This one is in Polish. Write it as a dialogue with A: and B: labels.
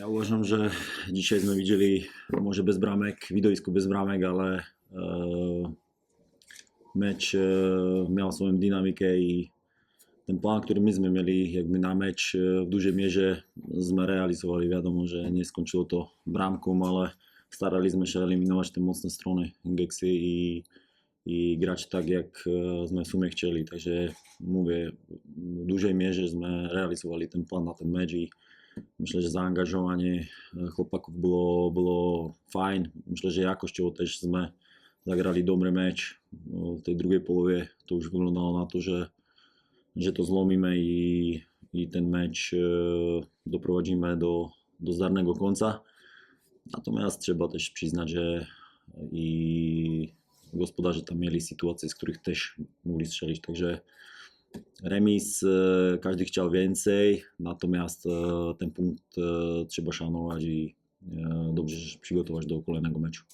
A: Ja uważam, że dzisiaj sme widzieli może bez bramek, widowisko bez bramek, ale e, meč e, miał swoją dynamikę i ten plán, ktorý my sme mieli jakby na meč e, v dużej mierze sme realizovali. Wiadomo, že neskončilo to brámkom, ale starali sme sa eliminovať tie mocné strony Gexy i, i grać tak, jak sme v sume chcieli. Takže mówię, v dużej mierze sme realizovali ten plán na ten meč i myślę, że zaangażowanie e, chłopaków było, było fajn. Myślę, że jakościowo też sme zagrali dobry mecz. W tej drugiej połowie to już wyglądało na to, że, że to zlomimy i, i ten mecz e, doprowadzimy do, do zdarnego końca. Natomiast trzeba też przyznać, że i gospodarze tam mieli sytuacje, z których też mogli strzelić. Także remis, e, każdy chciał więcej, natomiast e, ten punkt e, trzeba szanować i dobrze się przygotować do kolejnego meczu.